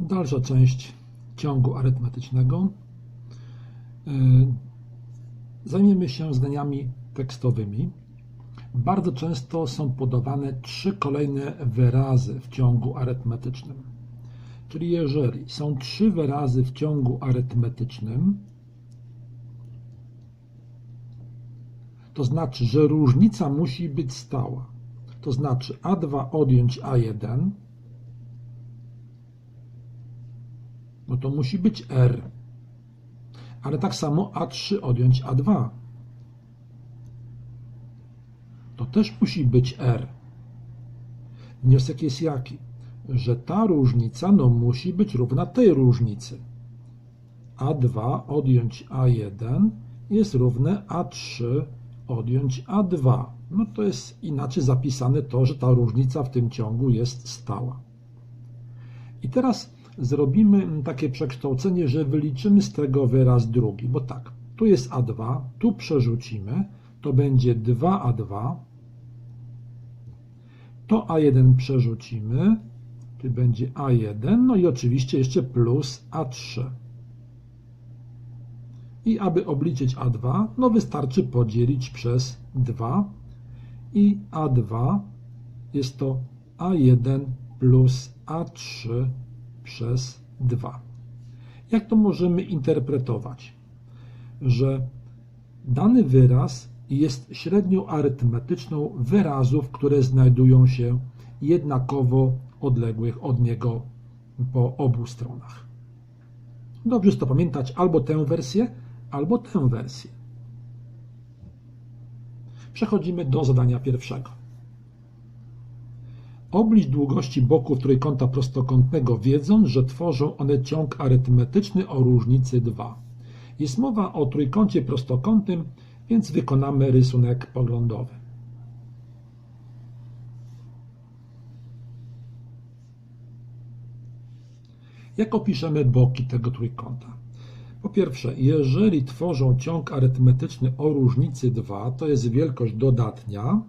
Dalsza część ciągu arytmetycznego. E, Zajmiemy się zdaniami tekstowymi. Bardzo często są podawane trzy kolejne wyrazy w ciągu arytmetycznym. Czyli jeżeli są trzy wyrazy w ciągu arytmetycznym, to znaczy, że różnica musi być stała. To znaczy A2 odjąć A1, no to musi być R. Ale tak samo A3 odjąć A2. To też musi być R. Wniosek jest jaki? Że ta różnica no, musi być równa tej różnicy. A2 odjąć A1 jest równe A3 odjąć A2. No to jest inaczej zapisane to, że ta różnica w tym ciągu jest stała. I teraz zrobimy takie przekształcenie, że wyliczymy z tego wyraz drugi, bo tak, tu jest A2, tu przerzucimy, to będzie 2A2, to A1 przerzucimy, tu będzie A1, no i oczywiście jeszcze plus A3. I aby obliczyć A2, no wystarczy podzielić przez 2 i A2 jest to A1 plus A3 przez 2. Jak to możemy interpretować? Że dany wyraz jest średnią arytmetyczną wyrazów, które znajdują się jednakowo odległych od niego po obu stronach. Dobrze jest to pamiętać albo tę wersję, albo tę wersję. Przechodzimy do zadania pierwszego. Oblicz długości boków trójkąta prostokątnego, wiedząc, że tworzą one ciąg arytmetyczny o różnicy 2. Jest mowa o trójkącie prostokątnym, więc wykonamy rysunek poglądowy. Jak opiszemy boki tego trójkąta? Po pierwsze, jeżeli tworzą ciąg arytmetyczny o różnicy 2, to jest wielkość dodatnia,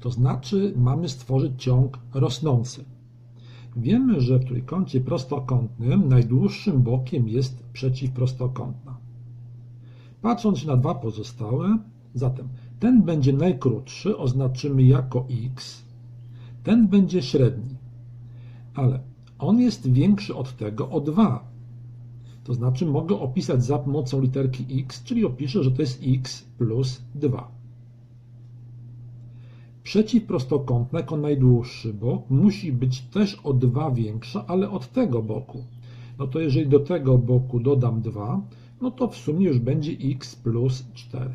to znaczy mamy stworzyć ciąg rosnący. Wiemy, że w trójkącie prostokątnym najdłuższym bokiem jest przeciwprostokątna. Patrząc na dwa pozostałe, zatem ten będzie najkrótszy, oznaczymy jako x, ten będzie średni, ale on jest większy od tego o 2. To znaczy mogę opisać za pomocą literki x, czyli opiszę, że to jest x plus 2. Przeciwprostokątna jako najdłuższy bok musi być też o 2 większa, ale od tego boku. No to jeżeli do tego boku dodam 2, no to w sumie już będzie x plus 4.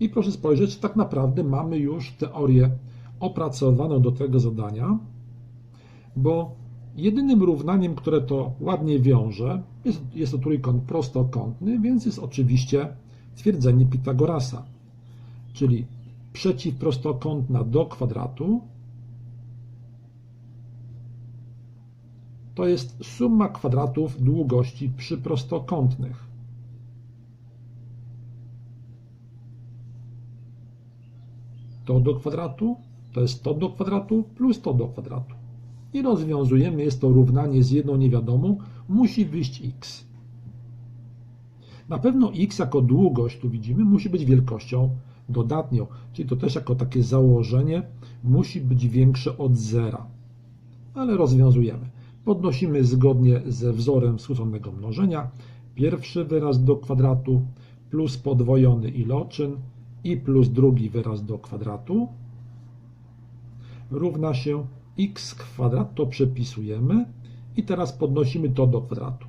I proszę spojrzeć, tak naprawdę mamy już teorię opracowaną do tego zadania, bo jedynym równaniem, które to ładnie wiąże, jest, jest to trójkąt prostokątny, więc jest oczywiście twierdzenie Pitagorasa, czyli przeciwprostokątna do kwadratu to jest suma kwadratów długości przyprostokątnych. To do kwadratu to jest to do kwadratu plus to do kwadratu. I rozwiązujemy, jest to równanie z jedną niewiadomą, musi wyjść x. Na pewno x jako długość, tu widzimy, musi być wielkością dodatnią, czyli to też jako takie założenie musi być większe od zera. Ale rozwiązujemy. Podnosimy zgodnie ze wzorem skróconego mnożenia pierwszy wyraz do kwadratu plus podwojony iloczyn i plus drugi wyraz do kwadratu równa się x kwadrat, to przepisujemy i teraz podnosimy to do kwadratu.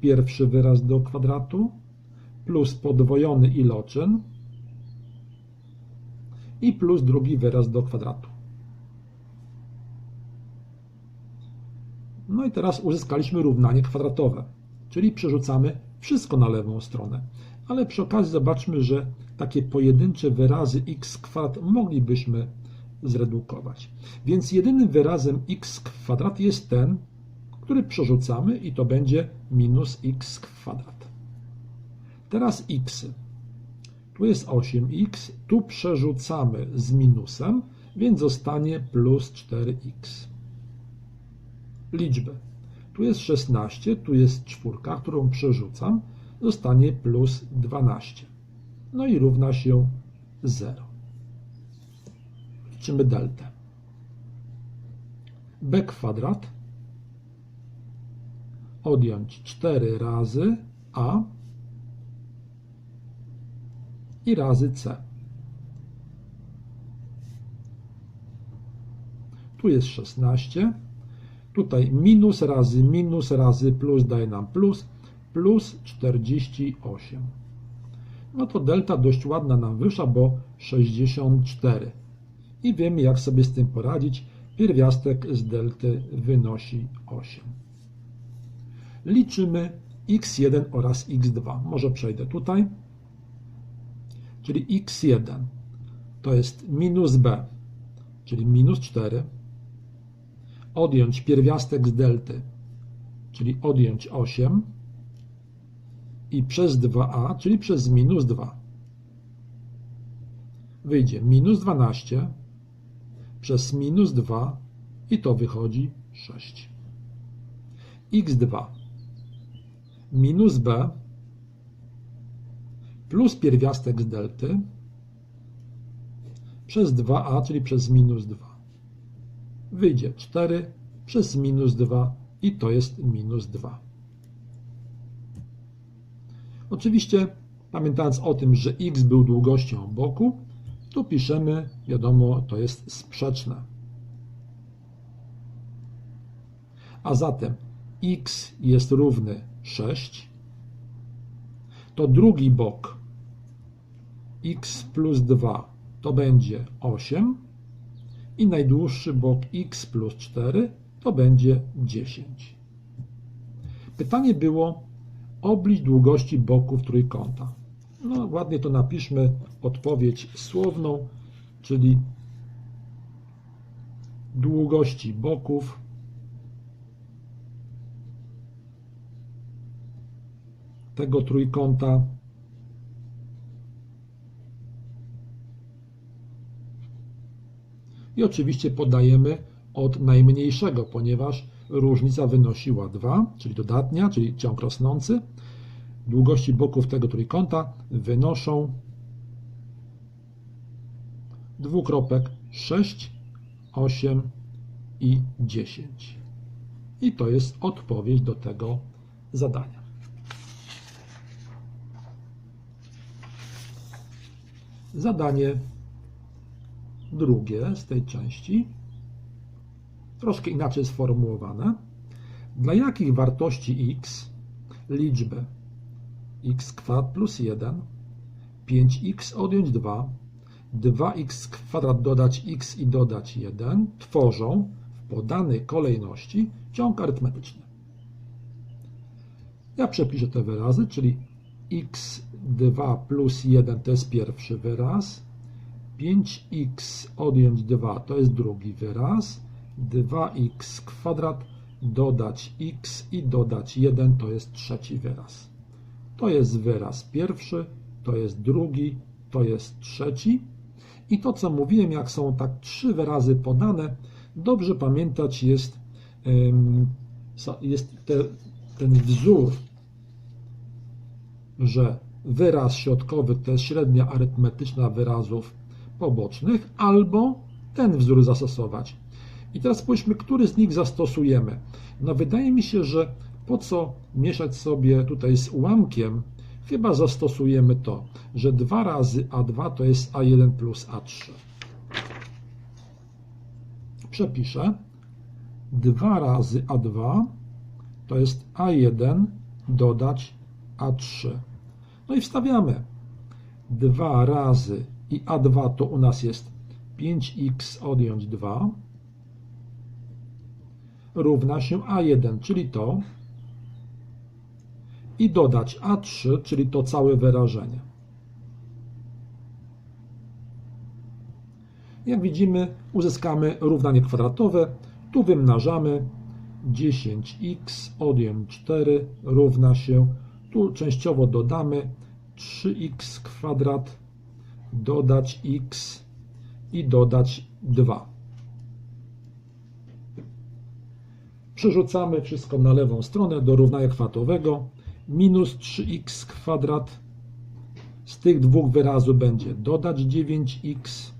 Pierwszy wyraz do kwadratu plus podwojony iloczyn i plus drugi wyraz do kwadratu. No i teraz uzyskaliśmy równanie kwadratowe, czyli przerzucamy wszystko na lewą stronę. Ale przy okazji zobaczmy, że takie pojedyncze wyrazy x kwadrat moglibyśmy zredukować. Więc jedynym wyrazem x kwadrat jest ten, który przerzucamy i to będzie minus x kwadrat. Teraz x. Tu jest 8x, tu przerzucamy z minusem, więc zostanie plus 4x. liczbę. Tu jest 16, tu jest czwórka, którą przerzucam, zostanie plus 12. No i równa się 0. Liczymy deltę. b kwadrat odjąć 4 razy a i razy c. Tu jest 16. Tutaj minus razy minus razy plus daje nam plus, plus 48. No to delta dość ładna nam wyszła, bo 64. I wiemy, jak sobie z tym poradzić. Pierwiastek z delty wynosi 8. Liczymy x1 oraz x2. Może przejdę tutaj. Czyli x1 to jest minus b, czyli minus 4 odjąć pierwiastek z delty, czyli odjąć 8 i przez 2a, czyli przez minus 2. Wyjdzie minus 12 przez minus 2 i to wychodzi 6. x2 minus b plus pierwiastek z delty przez 2a, czyli przez minus 2 wyjdzie 4 przez minus 2 i to jest minus 2. Oczywiście, pamiętając o tym, że x był długością boku, tu piszemy, wiadomo, to jest sprzeczne. A zatem x jest równy 6, to drugi bok x plus 2 to będzie 8, i najdłuższy bok x plus 4 to będzie 10. Pytanie było oblicz długości boków trójkąta. No ładnie to napiszmy odpowiedź słowną, czyli długości boków tego trójkąta i oczywiście podajemy od najmniejszego, ponieważ różnica wynosiła 2, czyli dodatnia, czyli ciąg rosnący. Długości boków tego trójkąta wynoszą dwukropek 6, 8 i 10. I to jest odpowiedź do tego zadania. Zadanie drugie z tej części, troszkę inaczej sformułowane, dla jakich wartości x liczby x kwadrat plus 1, 5x odjąć 2, 2x kwadrat dodać x i dodać 1 tworzą w podanej kolejności ciąg arytmetyczny. Ja przepiszę te wyrazy, czyli x2 plus 1 to jest pierwszy wyraz, 5x odjąć 2 to jest drugi wyraz. 2x kwadrat dodać x i dodać 1 to jest trzeci wyraz. To jest wyraz pierwszy, to jest drugi, to jest trzeci. I to, co mówiłem, jak są tak trzy wyrazy podane, dobrze pamiętać jest, jest te, ten wzór, że wyraz środkowy to jest średnia arytmetyczna wyrazów pobocznych, albo ten wzór zastosować. I teraz spójrzmy, który z nich zastosujemy. No wydaje mi się, że po co mieszać sobie tutaj z ułamkiem, chyba zastosujemy to, że 2 razy A2 to jest A1 plus A3. Przepiszę. 2 razy A2 to jest A1 dodać A3. No i wstawiamy. 2 razy i A2 to u nas jest 5x odjąć 2 równa się A1, czyli to i dodać A3, czyli to całe wyrażenie. Jak widzimy, uzyskamy równanie kwadratowe. Tu wymnażamy 10x odjąć 4 równa się, tu częściowo dodamy 3x kwadrat dodać x i dodać 2. Przerzucamy wszystko na lewą stronę do równania kwatowego. Minus 3x kwadrat. Z tych dwóch wyrazów będzie dodać 9x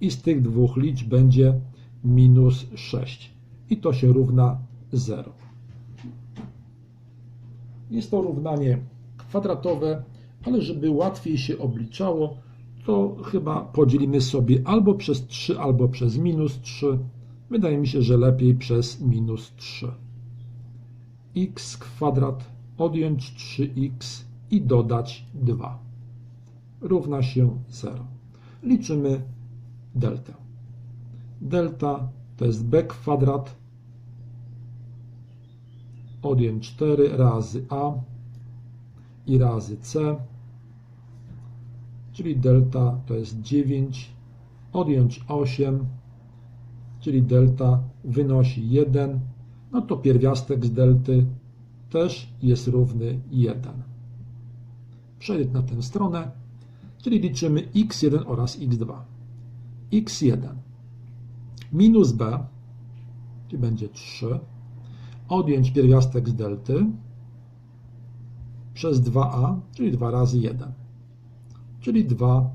i z tych dwóch liczb będzie minus 6. I to się równa 0. Jest to równanie kwadratowe, ale żeby łatwiej się obliczało, to chyba podzielimy sobie albo przez 3, albo przez minus 3. Wydaje mi się, że lepiej przez minus 3. x kwadrat odjąć 3x i dodać 2 równa się 0. Liczymy deltę. Delta to jest b kwadrat odjąć 4 razy a i razy c, czyli delta to jest 9, odjąć 8, czyli delta wynosi 1, no to pierwiastek z delty też jest równy 1. Przejdę na tę stronę, czyli liczymy x1 oraz x2. x1 minus b, czyli będzie 3, odjąć pierwiastek z delty przez 2a, czyli 2 razy 1, czyli 2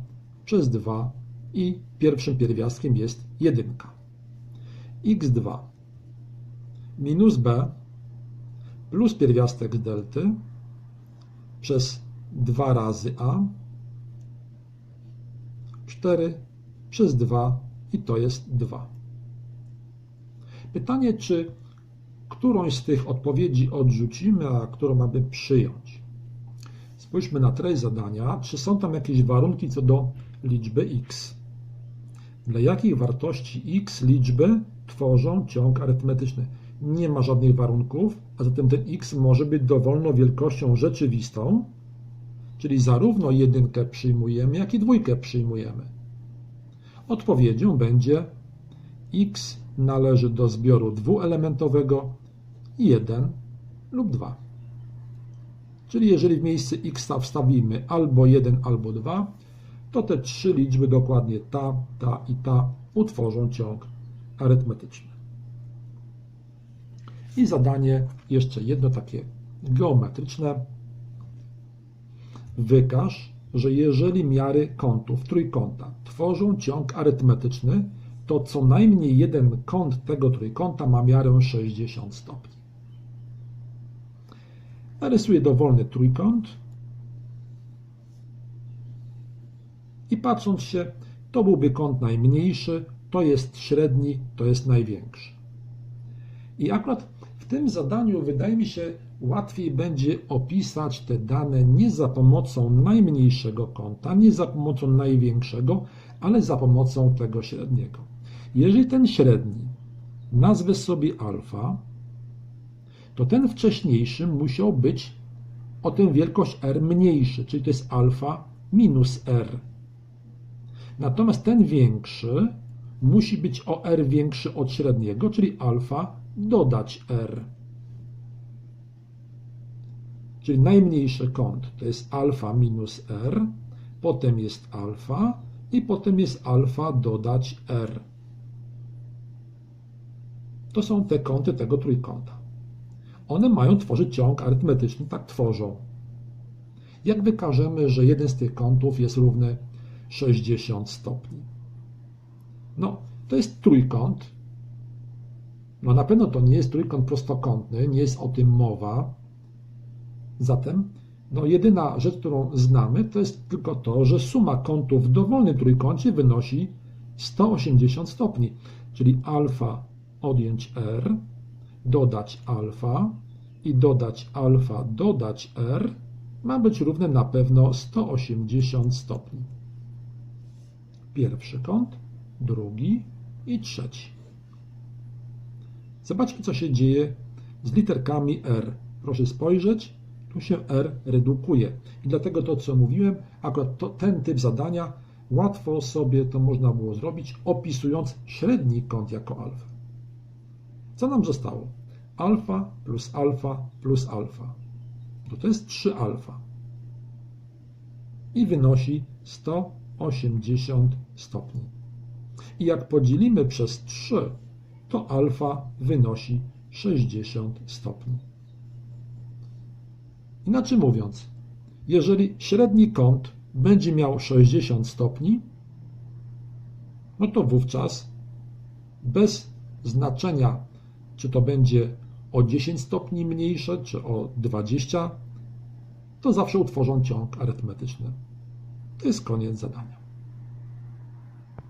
przez 2 i pierwszym pierwiastkiem jest 1. x2 minus b plus pierwiastek z delty przez 2 razy a 4 przez 2 i to jest 2. Pytanie, czy którąś z tych odpowiedzi odrzucimy, a którą mamy przyjąć. Spójrzmy na treść zadania. Czy są tam jakieś warunki co do liczby x? Dla jakich wartości x liczby tworzą ciąg arytmetyczny? Nie ma żadnych warunków, a zatem ten x może być dowolną wielkością rzeczywistą, czyli zarówno jedynkę przyjmujemy, jak i dwójkę przyjmujemy. Odpowiedzią będzie x należy do zbioru dwuelementowego 1 lub 2. Czyli jeżeli w miejsce x wstawimy albo 1, albo 2, to te trzy liczby, dokładnie ta, ta i ta, utworzą ciąg arytmetyczny. I zadanie jeszcze jedno takie geometryczne. Wykaż, że jeżeli miary kątów trójkąta tworzą ciąg arytmetyczny, to co najmniej jeden kąt tego trójkąta ma miarę 60 stopni. Narysuję dowolny trójkąt i patrząc się, to byłby kąt najmniejszy, to jest średni, to jest największy. I akurat w tym zadaniu wydaje mi się łatwiej będzie opisać te dane nie za pomocą najmniejszego kąta, nie za pomocą największego, ale za pomocą tego średniego. Jeżeli ten średni nazwę sobie alfa, to ten wcześniejszy musiał być o tę wielkość r mniejszy, czyli to jest alfa minus r. Natomiast ten większy musi być o r większy od średniego, czyli alfa dodać r. Czyli najmniejszy kąt to jest alfa minus r, potem jest alfa i potem jest alfa dodać r. To są te kąty tego trójkąta. One mają tworzyć ciąg arytmetyczny, tak tworzą. Jak wykażemy, że jeden z tych kątów jest równy 60 stopni? No, to jest trójkąt. No na pewno to nie jest trójkąt prostokątny, nie jest o tym mowa. Zatem, no jedyna rzecz, którą znamy, to jest tylko to, że suma kątów w dowolnym trójkącie wynosi 180 stopni, czyli alfa odjąć r dodać alfa i dodać alfa dodać r ma być równe na pewno 180 stopni. Pierwszy kąt, drugi i trzeci. Zobaczmy, co się dzieje z literkami r. Proszę spojrzeć, tu się r redukuje. I dlatego to, co mówiłem, akurat to, ten typ zadania łatwo sobie to można było zrobić, opisując średni kąt jako alfa. Co nam zostało? Alfa plus alfa plus alfa. To, to jest 3 alfa. I wynosi 180 stopni. I jak podzielimy przez 3, to alfa wynosi 60 stopni. Inaczej mówiąc, jeżeli średni kąt będzie miał 60 stopni, no to wówczas bez znaczenia, czy to będzie o 10 stopni mniejsze, czy o 20, to zawsze utworzą ciąg arytmetyczny. To jest koniec zadania.